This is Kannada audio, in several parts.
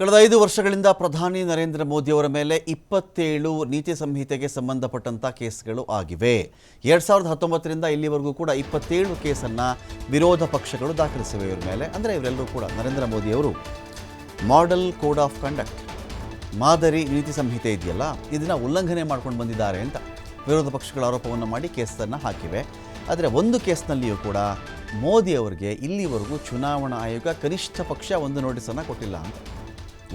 ಕಳೆದ ಐದು ವರ್ಷಗಳಿಂದ ಪ್ರಧಾನಿ ನರೇಂದ್ರ ಮೋದಿಯವರ ಮೇಲೆ ಇಪ್ಪತ್ತೇಳು ನೀತಿ ಸಂಹಿತೆಗೆ ಸಂಬಂಧಪಟ್ಟಂಥ ಕೇಸ್ಗಳು ಆಗಿವೆ. ಎರಡು ಸಾವಿರದ ಹತ್ತೊಂಬತ್ತರಿಂದ ಇಲ್ಲಿವರೆಗೂ ಕೂಡ ಇಪ್ಪತ್ತೇಳು ಕೇಸನ್ನು ವಿರೋಧ ಪಕ್ಷಗಳು ದಾಖಲಿಸಿವೆ ಇವರ ಮೇಲೆ. ಅಂದರೆ ಇವರೆಲ್ಲರೂ ಕೂಡ ನರೇಂದ್ರ ಮೋದಿಯವರು ಮಾಡೆಲ್ ಕೋಡ್ ಆಫ್ ಕಂಡಕ್ಟ್ ಮಾದರಿ ನೀತಿ ಸಂಹಿತೆ ಇದೆಯಲ್ಲ, ಇದನ್ನು ಉಲ್ಲಂಘನೆ ಮಾಡ್ಕೊಂಡು ಬಂದಿದ್ದಾರೆ ಅಂತ ವಿರೋಧ ಪಕ್ಷಗಳ ಆರೋಪವನ್ನು ಮಾಡಿ ಕೇಸನ್ನು ಹಾಕಿವೆ. ಆದರೆ ಒಂದು ಕೇಸ್ನಲ್ಲಿಯೂ ಕೂಡ ಮೋದಿ ಅವರಿಗೆ ಇಲ್ಲಿವರೆಗೂ ಚುನಾವಣಾ ಆಯೋಗ ಕನಿಷ್ಠ ಪಕ್ಷ ಒಂದು ನೋಟಿಸನ್ನು ಕೊಟ್ಟಿಲ್ಲ ಅಂತ.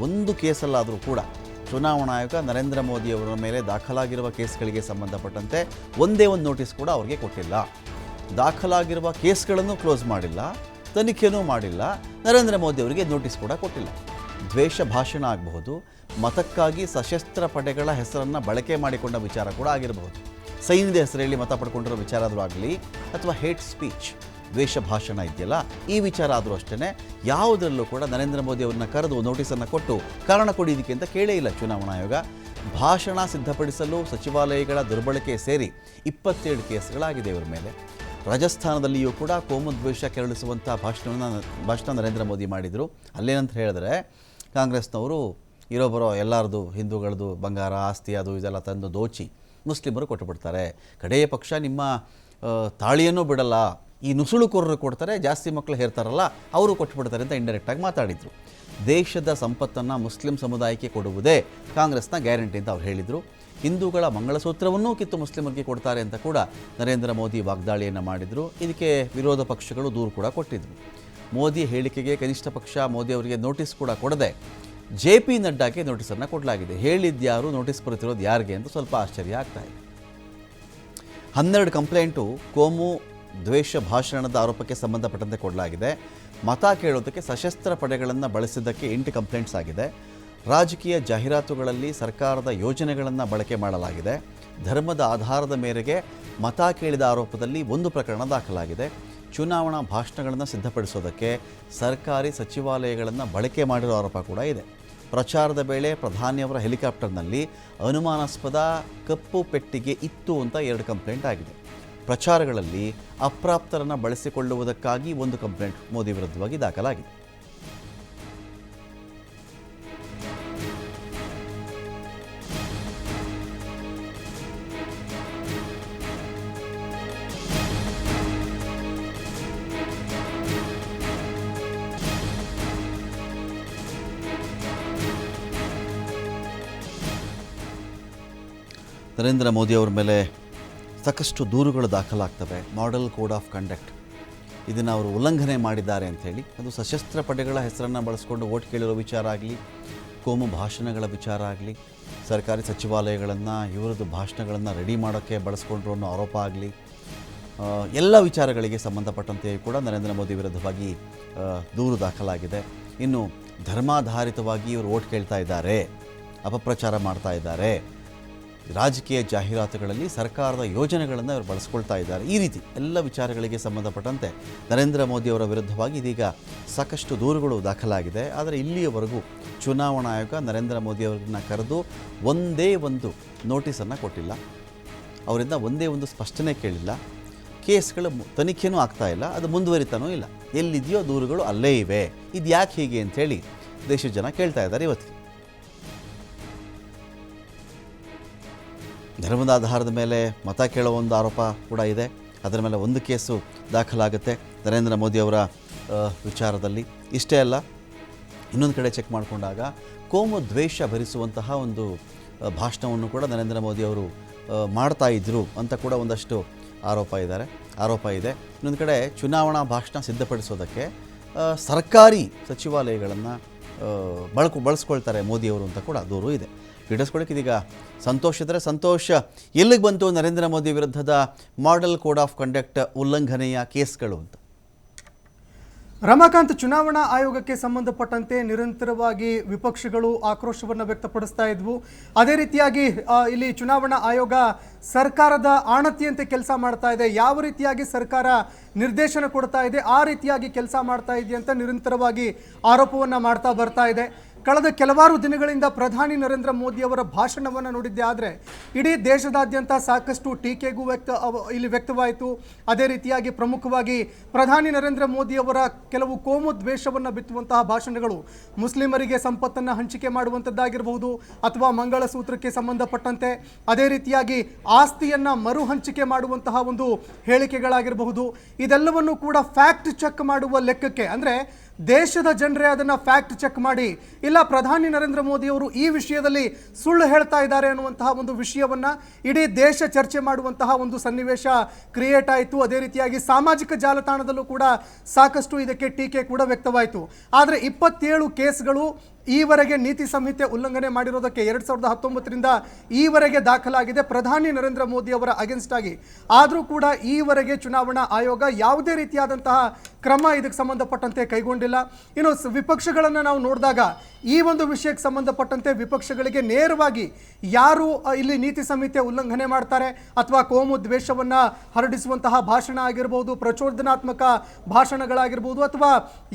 ಒಂದು ಕೇಸಲ್ಲಾದರೂ ಕೂಡ ಚುನಾವಣಾ ಆಯೋಗ ನರೇಂದ್ರ ಮೋದಿಯವರ ಮೇಲೆ ದಾಖಲಾಗಿರುವ ಕೇಸ್ಗಳಿಗೆ ಸಂಬಂಧಪಟ್ಟಂತೆ ಒಂದೇ ಒಂದು ನೋಟಿಸ್ ಕೂಡ ಅವರಿಗೆ ಕೊಟ್ಟಿಲ್ಲ. ದಾಖಲಾಗಿರುವ ಕೇಸ್ಗಳನ್ನು ಕ್ಲೋಸ್ ಮಾಡಿಲ್ಲ, ತನಿಖೆನೂ ಮಾಡಿಲ್ಲ, ನರೇಂದ್ರ ಮೋದಿ ಅವರಿಗೆ ನೋಟಿಸ್ ಕೂಡ ಕೊಟ್ಟಿಲ್ಲ. ದ್ವೇಷ ಭಾಷಣ ಆಗಬಹುದು, ಮತಕ್ಕಾಗಿ ಸಶಸ್ತ್ರ ಪಡೆಗಳ ಹೆಸರನ್ನು ಬಳಕೆ ಮಾಡಿಕೊಂಡ ವಿಚಾರ ಕೂಡ ಆಗಿರಬಹುದು. ಸೈನ್ಯದ ಹೆಸರಲ್ಲಿ ಮತ ಪಡ್ಕೊಂಡಿರೋ ವಿಚಾರ ಆಗಲಿ ಅಥವಾ ಹೇಟ್ ಸ್ಪೀಚ್. ದ್ವೇಷ ಭಾಷಣ ಇದೆಯಲ್ಲ, ಈ ವಿಚಾರ ಆದರೂ ಅಷ್ಟೇ ಯಾವುದರಲ್ಲೂ ಕೂಡ ನರೇಂದ್ರ ಮೋದಿ ಅವ್ರನ್ನ ಕರೆದು ನೋಟಿಸನ್ನು ಕೊಟ್ಟು ಕಾರಣ ಕೊಡಿದ್ದಕ್ಕೆ ಅಂತ ಕೇಳೇ ಇಲ್ಲ ಚುನಾವಣಾ ಆಯೋಗ. ಭಾಷಣ ಸಿದ್ಧಪಡಿಸಲು ಸಚಿವಾಲಯಗಳ ದುರ್ಬಳಕೆ ಸೇರಿ ಇಪ್ಪತ್ತೇಳು ಕೇಸ್ಗಳಾಗಿದೆ ಇವರ ಮೇಲೆ. ರಾಜಸ್ಥಾನದಲ್ಲಿಯೂ ಕೂಡ ಕೋಮುದ್ವೇಷ ಕೆರಳಿಸುವಂಥ ಭಾಷಣವನ್ನು ಭಾಷಣ ನರೇಂದ್ರ ಮೋದಿ ಮಾಡಿದರು. ಅಲ್ಲೇನಂತ ಹೇಳಿದ್ರೆ, ಕಾಂಗ್ರೆಸ್ನವರು ಇರೋ ಬರೋ ಎಲ್ಲರದು, ಹಿಂದೂಗಳದು ಬಂಗಾರ, ಆಸ್ತಿ, ಅದು ಇದೆಲ್ಲ ತಂದು ದೋಚಿ ಮುಸ್ಲಿಮರು ಕೊಟ್ಟುಬಿಡ್ತಾರೆ ಕಡೆಯ ಪಕ್ಷ ನಿಮ್ಮ ತಾಳಿಯನ್ನು ಬಿಡಲ್ಲ. ಈ ನುಸುಳುಕೋರರು ಕೊಡ್ತಾರೆ, ಜಾಸ್ತಿ ಮಕ್ಕಳು ಹೇರ್ತಾರಲ್ಲ, ಅವರು ಕೊಟ್ಬಿಡ್ತಾರೆ ಅಂತ ಇಂಡೈರೆಕ್ಟಾಗಿ ಮಾತಾಡಿದರು. ದೇಶದ ಸಂಪತ್ತನ್ನು ಮುಸ್ಲಿಂ ಸಮುದಾಯಕ್ಕೆ ಕೊಡುವುದೇ ಕಾಂಗ್ರೆಸ್ನ ಗ್ಯಾರಂಟಿ ಅಂತ ಅವ್ರು ಹೇಳಿದರು. ಹಿಂದೂಗಳ ಮಂಗಳಸೂತ್ರವನ್ನೂ ಕಿತ್ತು ಮುಸ್ಲಿಮರಿಗೆ ಕೊಡ್ತಾರೆ ಅಂತ ಕೂಡ ನರೇಂದ್ರ ಮೋದಿ ವಾಗ್ದಾಳಿಯನ್ನು ಮಾಡಿದರು. ಇದಕ್ಕೆ ವಿರೋಧ ಪಕ್ಷಗಳು ದೂರು ಕೂಡ ಕೊಟ್ಟಿದ್ದರು ಮೋದಿ ಹೇಳಿಕೆಗೆ ಕನಿಷ್ಠ ಪಕ್ಷ ಮೋದಿ ಅವರಿಗೆ ನೋಟಿಸ್ ಕೂಡ ಕೊಡದೆ ಜೆ ಪಿ ನಡ್ಡಾಗೆ ನೋಟಿಸನ್ನು ಕೊಡಲಾಗಿದೆ. ಹೇಳಿದ್ಯಾರು, ನೋಟಿಸ್ ಬರುತ್ತಿರೋದು ಯಾರಿಗೆ ಅಂತ ಸ್ವಲ್ಪ ಆಶ್ಚರ್ಯ ಆಗ್ತಾ ಇದೆ. ಹನ್ನೆರಡು ಕಂಪ್ಲೇಂಟು ಕೋಮು ದ್ವೇಷ ಭಾಷಣದ ಆರೋಪಕ್ಕೆ ಸಂಬಂಧಪಟ್ಟಂತೆ ಕೊಡಲಾಗಿದೆ. ಮತ ಕೇಳೋದಕ್ಕೆ ಸಶಸ್ತ್ರ ಪಡೆಗಳನ್ನು ಬಳಸಿದ್ದಕ್ಕೆ ಎಂಟು ಕಂಪ್ಲೇಂಟ್ಸ್ ಆಗಿದೆ. ರಾಜಕೀಯ ಜಾಹೀರಾತುಗಳಲ್ಲಿ ಸರ್ಕಾರದ ಯೋಜನೆಗಳನ್ನು ಬಳಕೆ ಮಾಡಲಾಗಿದೆ. ಧರ್ಮದ ಆಧಾರದ ಮೇರೆಗೆ ಮತ ಕೇಳಿದ ಆರೋಪದಲ್ಲಿ ಒಂದು ಪ್ರಕರಣ ದಾಖಲಾಗಿದೆ. ಚುನಾವಣಾ ಭಾಷಣಗಳನ್ನು ಸಿದ್ಧಪಡಿಸೋದಕ್ಕೆ ಸರ್ಕಾರಿ ಸಚಿವಾಲಯಗಳನ್ನು ಬಳಕೆ ಮಾಡಿರೋ ಆರೋಪ ಕೂಡ ಇದೆ. ಪ್ರಚಾರದ ವೇಳೆ ಪ್ರಧಾನಿಯವರ ಹೆಲಿಕಾಪ್ಟರ್ನಲ್ಲಿ ಅನುಮಾನಾಸ್ಪದ ಕಪ್ಪು ಪೆಟ್ಟಿಗೆ ಇತ್ತು ಅಂತ ಎರಡು ಕಂಪ್ಲೇಂಟ್ ಆಗಿದೆ. ಪ್ರಚಾರಗಳಲ್ಲಿ ಅಪ್ರಾಪ್ತರನ್ನು ಬಳಸಿಕೊಳ್ಳುವುದಕ್ಕಾಗಿ ಒಂದು ಕಂಪ್ಲೇಂಟ್ ಮೋದಿ ವಿರುದ್ಧವಾಗಿ ದಾಖಲಾಗಿದೆ. ನರೇಂದ್ರ ಮೋದಿ ಅವರ ಮೇಲೆ ಸಾಕಷ್ಟು ದೂರುಗಳು ದಾಖಲಾಗ್ತವೆ. ಮಾಡೆಲ್ ಕೋಡ್ ಆಫ್ ಕಂಡಕ್ಟ್ ಇದನ್ನು ಅವರು ಉಲ್ಲಂಘನೆ ಮಾಡಿದ್ದಾರೆ ಅಂಥೇಳಿ ಅದು ಸಶಸ್ತ್ರ ಪಡೆಗಳ ಹೆಸರನ್ನು ಬಳಸ್ಕೊಂಡು ಓಟ್ ಕೇಳಿರೋ ವಿಚಾರ ಆಗಲಿ, ಕೋಮು ಭಾಷಣಗಳ ವಿಚಾರ ಆಗಲಿ, ಸರ್ಕಾರಿ ಸಚಿವಾಲಯಗಳನ್ನು, ಇವರದ್ದು ಭಾಷಣಗಳನ್ನು ರೆಡಿ ಮಾಡೋಕ್ಕೆ ಬಳಸ್ಕೊಂಡ್ರು ಅನ್ನೋ ಆರೋಪ ಆಗಲಿ ಎಲ್ಲ ವಿಚಾರಗಳಿಗೆ ಸಂಬಂಧಪಟ್ಟಂತೆ ಕೂಡ ನರೇಂದ್ರ ಮೋದಿ ವಿರುದ್ಧವಾಗಿ ದೂರು ದಾಖಲಾಗಿದೆ. ಇನ್ನು ಧರ್ಮಾಧಾರಿತವಾಗಿ ಇವರು ಓಟ್ ಕೇಳ್ತಾ ಇದ್ದಾರೆ, ಅಪಪ್ರಚಾರ ಮಾಡ್ತಾ ಇದ್ದಾರೆ. ರಾಜಕೀಯ ಜಾಹೀರಾತುಗಳಲ್ಲಿ ಸರ್ಕಾರದ ಯೋಜನೆಗಳನ್ನು ಅವರು ಬಳಸ್ಕೊಳ್ತಾ ಇದ್ದಾರೆ. ಈ ರೀತಿ ಎಲ್ಲ ವಿಚಾರಗಳಿಗೆ ಸಂಬಂಧಪಟ್ಟಂತೆ ನರೇಂದ್ರ ಮೋದಿ ಅವರ ವಿರುದ್ಧವಾಗಿ ಇದೀಗ ಸಾಕಷ್ಟು ದೂರುಗಳು ದಾಖಲಾಗಿದೆ. ಆದರೆ ಇಲ್ಲಿಯವರೆಗೂ ಚುನಾವಣಾ ಆಯೋಗ ನರೇಂದ್ರ ಮೋದಿಯವರನ್ನ ಕರೆದು ಒಂದೇ ಒಂದು ನೋಟಿಸನ್ನು ಕೊಟ್ಟಿಲ್ಲ. ಅವರಿಂದ ಒಂದೇ ಒಂದು ಸ್ಪಷ್ಟನೆ ಕೇಳಿಲ್ಲ. ಕೇಸ್ಗಳ ತನಿಖೆನೂ ಆಗ್ತಾ ಇಲ್ಲ. ಅದು ಮುಂದುವರಿತಾನೂ ಇಲ್ಲ. ಎಲ್ಲಿದೆಯೋ ದೂರುಗಳು ಅಲ್ಲೇ ಇವೆ. ಇದು ಯಾಕೆ ಹೀಗೆ ಅಂಥೇಳಿ ದೇಶದ ಜನ ಕೇಳ್ತಾ ಇದ್ದಾರೆ ಇವತ್ತಿಗೆ. ಧರ್ಮದ ಆಧಾರದ ಮೇಲೆ ಮತ ಕೇಳೋ ಒಂದು ಆರೋಪ ಕೂಡ ಇದೆ. ಅದರ ಮೇಲೆ ಒಂದು ಕೇಸು ದಾಖಲಾಗುತ್ತೆ. ನರೇಂದ್ರ ಮೋದಿ ಅವರ ವಿಚಾರದಲ್ಲಿ. ಇಷ್ಟೇ ಅಲ್ಲ, ಇನ್ನೊಂದು ಕಡೆ ಚೆಕ್ ಮಾಡಿಕೊಂಡಾಗ ಕೋಮು ದ್ವೇಷ ಭರಿಸುವಂತಹ ಒಂದು ಭಾಷಣವನ್ನು ಕೂಡ ನರೇಂದ್ರ ಮೋದಿ ಅವರು ಮಾಡ್ತಾ ಇದ್ದರು ಅಂತ ಕೂಡ ಒಂದಷ್ಟು ಆರೋಪ ಇದ್ದಾರೆ. ಆರೋಪ ಇದೆ. ಇನ್ನೊಂದು ಕಡೆ ಚುನಾವಣಾ ಭಾಷಣ ಸಿದ್ಧಪಡಿಸೋದಕ್ಕೆ ಸರ್ಕಾರಿ ಸಚಿವಾಲಯಗಳನ್ನು ಬಳಕು, ಬಳಸ್ಕೊಳ್ತಾರೆ ಮೋದಿಯವರು ಅಂತ ಕೂಡ ದೂರು ಇದೆ. ಇಡಿಸ್ಕೊಳ್ಳೋಕೆ ಇದೀಗ ಸಂತೋಷ ಇದ್ರೆ ಸಂತೋಷ. ಎಲ್ಲಿಗೆ ಬಂತು ನರೇಂದ್ರ ಮೋದಿ ವಿರುದ್ಧದ ಮಾಡೆಲ್ ಕೋಡ್ ಆಫ್ ಕಂಡಕ್ಟ್ ಉಲ್ಲಂಘನೆಯ ಕೇಸ್ಗಳು ಅಂತ? ರಮಾಕಾಂತ್ ಚುನಾವಣಾ ಆಯೋಗಕ್ಕೆ ಸಂಬಂಧಪಟ್ಟಂತೆ ನಿರಂತರವಾಗಿ ವಿಪಕ್ಷಗಳು ಆಕ್ರೋಶವನ್ನು ವ್ಯಕ್ತಪಡಿಸ್ತಾ ಇದ್ವು. ಅದೇ ರೀತಿಯಾಗಿ ಇಲ್ಲಿ ಚುನಾವಣಾ ಆಯೋಗ ಸರ್ಕಾರದ ಆಣತಿಯಂತೆ ಕೆಲಸ ಮಾಡ್ತಾ ಇದೆ. ಯಾವ ರೀತಿಯಾಗಿ ಸರ್ಕಾರ ನಿರ್ದೇಶನ ಕೊಡ್ತಾ ಇದೆ, ಆ ರೀತಿಯಾಗಿ ಕೆಲಸ ಮಾಡ್ತಾ ಇದೆ ಅಂತ ನಿರಂತರವಾಗಿ ಆರೋಪವನ್ನು ಮಾಡ್ತಾ ಬರ್ತಾ ಇದೆ. ಕಳೆದ ಕೆಲವಾರು ದಿನಗಳಿಂದ ಪ್ರಧಾನಿ ನರೇಂದ್ರ ಮೋದಿ ಅವರ ಭಾಷಣವನ್ನು ನೋಡಿದ್ದೆ, ಆದರೆ ಇಡೀ ದೇಶದಾದ್ಯಂತ ಸಾಕಷ್ಟು ಟೀಕೆಗೂ ವ್ಯಕ್ತ ಇಲ್ಲಿ ವ್ಯಕ್ತವಾಯಿತು. ಅದೇ ರೀತಿಯಾಗಿ ಪ್ರಮುಖವಾಗಿ ಪ್ರಧಾನಿ ನರೇಂದ್ರ ಮೋದಿ ಅವರ ಕೆಲವು ಕೋಮು ದ್ವೇಷವನ್ನು ಬಿತ್ತುವಂತಹ ಭಾಷಣಗಳು ಮುಸ್ಲಿಮರಿಗೆ ಸಂಪತ್ತನ್ನು ಹಂಚಿಕೆ ಮಾಡುವಂಥದ್ದಾಗಿರಬಹುದು ಅಥವಾ ಮಂಗಳಸೂತ್ರಕ್ಕೆ ಸಂಬಂಧಪಟ್ಟಂತೆ. ಅದೇ ರೀತಿಯಾಗಿ ಆಸ್ತಿಯನ್ನು ಮರು ಹಂಚಿಕೆ ಮಾಡುವಂತಹ ಒಂದು ಹೇಳಿಕೆಗಳಾಗಿರಬಹುದು. ಇದೆಲ್ಲವನ್ನು ಕೂಡ ಫ್ಯಾಕ್ಟ್ ಚೆಕ್ ಮಾಡುವ ಲೆಕ್ಕಕ್ಕೆ, ಅಂದ್ರೆ ದೇಶದ ಜನರೇ ಅದನ್ನು ಫ್ಯಾಕ್ಟ್ ಚೆಕ್ ಮಾಡಿ. ಇಲ್ಲ, ಪ್ರಧಾನಿ ನರೇಂದ್ರ ಮೋದಿಯವರು ಈ ವಿಷಯದಲ್ಲಿ ಸುಳ್ಳು ಹೇಳ್ತಾ ಇದ್ದಾರೆ ಅನ್ನುವಂತಹ ಒಂದು ವಿಷಯವನ್ನು ಇಡೀ ದೇಶ ಚರ್ಚೆ ಮಾಡುವಂತಹ ಒಂದು ಸನ್ನಿವೇಶ ಕ್ರಿಯೇಟ್ ಆಯಿತು. ಅದೇ ರೀತಿಯಾಗಿ ಸಾಮಾಜಿಕ ಜಾಲತಾಣದಲ್ಲೂ ಕೂಡ ಸಾಕಷ್ಟು ಇದಕ್ಕೆ ಟೀಕೆ ಕೂಡ ವ್ಯಕ್ತವಾಯಿತು. ಆದರೆ ಇಪ್ಪತ್ತೇಳು ಕೇಸ್ಗಳು ಈವರೆಗೆ ನೀತಿ ಸಂಹಿತೆ ಉಲ್ಲಂಘನೆ ಮಾಡಿರೋದಕ್ಕೆ ಎರಡ್ ಸಾವಿರದ ಹತ್ತೊಂಬತ್ತರಿಂದ ಈವರೆಗೆ ದಾಖಲಾಗಿದೆ ಪ್ರಧಾನಿ ನರೇಂದ್ರ ಮೋದಿ ಅವರ ಅಗೇನ್ಸ್ಟ್ ಆಗಿ. ಆದರೂ ಕೂಡ ಈವರೆಗೆ ಚುನಾವಣಾ ಆಯೋಗ ಯಾವುದೇ ರೀತಿಯಾದಂತಹ ಕ್ರಮ ಇದಕ್ಕೆ ಸಂಬಂಧಪಟ್ಟಂತೆ ಕೈಗೊಂಡಿಲ್ಲ. ಇನ್ನು ವಿಪಕ್ಷಗಳನ್ನು ನಾವು ನೋಡಿದಾಗ ಈ ಒಂದು ವಿಷಯಕ್ಕೆ ಸಂಬಂಧಪಟ್ಟಂತೆ ವಿಪಕ್ಷಗಳಿಗೆ ನೇರವಾಗಿ ಯಾರು ಇಲ್ಲಿ ನೀತಿ ಸಂಹಿತೆ ಉಲ್ಲಂಘನೆ ಮಾಡ್ತಾರೆ ಅಥವಾ ಕೋಮು ದ್ವೇಷವನ್ನ ಹರಡಿಸುವಂತಹ ಭಾಷಣ ಆಗಿರ್ಬೋದು ಪ್ರಚೋದನಾತ್ಮಕ ಭಾಷಣಗಳಾಗಿರ್ಬೋದು ಅಥವಾ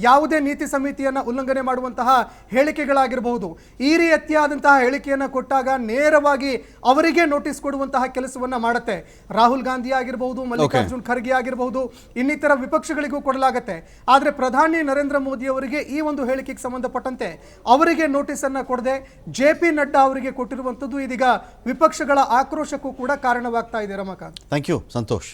ಯಾವುದೇ ನೀತಿ ಸಮಿತಿಯನ್ನ ಉಲ್ಲಂಘನೆ ಮಾಡುವಂತಹ ಹೇಳಿಕೆಗಳಾಗಿರಬಹುದು ಈ ರೀತಿಯಾದಂತಹ ಹೇಳಿಕೆಯನ್ನು ಕೊಟ್ಟಾಗ ನೇರವಾಗಿ ಅವರಿಗೆ ನೋಟಿಸ್ ಕೊಡುವಂತಹ ಕೆಲಸವನ್ನ ಮಾಡುತ್ತೆ. ರಾಹುಲ್ ಗಾಂಧಿ ಆಗಿರಬಹುದು ಮಲ್ಲಿಕಾರ್ಜುನ್ ಖರ್ಗೆ ಆಗಿರಬಹುದು ಇನ್ನಿತರ ವಿಪಕ್ಷಗಳಿಗೂ ಕೊಡಲಾಗುತ್ತೆ. ಆದರೆ ಪ್ರಧಾನಿ ನರೇಂದ್ರ ಮೋದಿ ಅವರಿಗೆ ಈ ಒಂದು ಹೇಳಿಕೆಗೆ ಸಂಬಂಧಪಟ್ಟಂತೆ ಅವರಿಗೆ ನೋಟಿಸ್ ಅನ್ನ ಕೊಡದೆ ಜೆ ಪಿ ನಡ್ಡಾ ಅವರಿಗೆ ಕೊಟ್ಟಿರುವಂತದ್ದು ಇದೀಗ ವಿಪಕ್ಷಗಳ ಆಕ್ರೋಶಕ್ಕೂ ಕೂಡ ಕಾರಣವಾಗ್ತಾ ಇದೆ ರಮಾಕಾಂತ್. Thank you Santosh.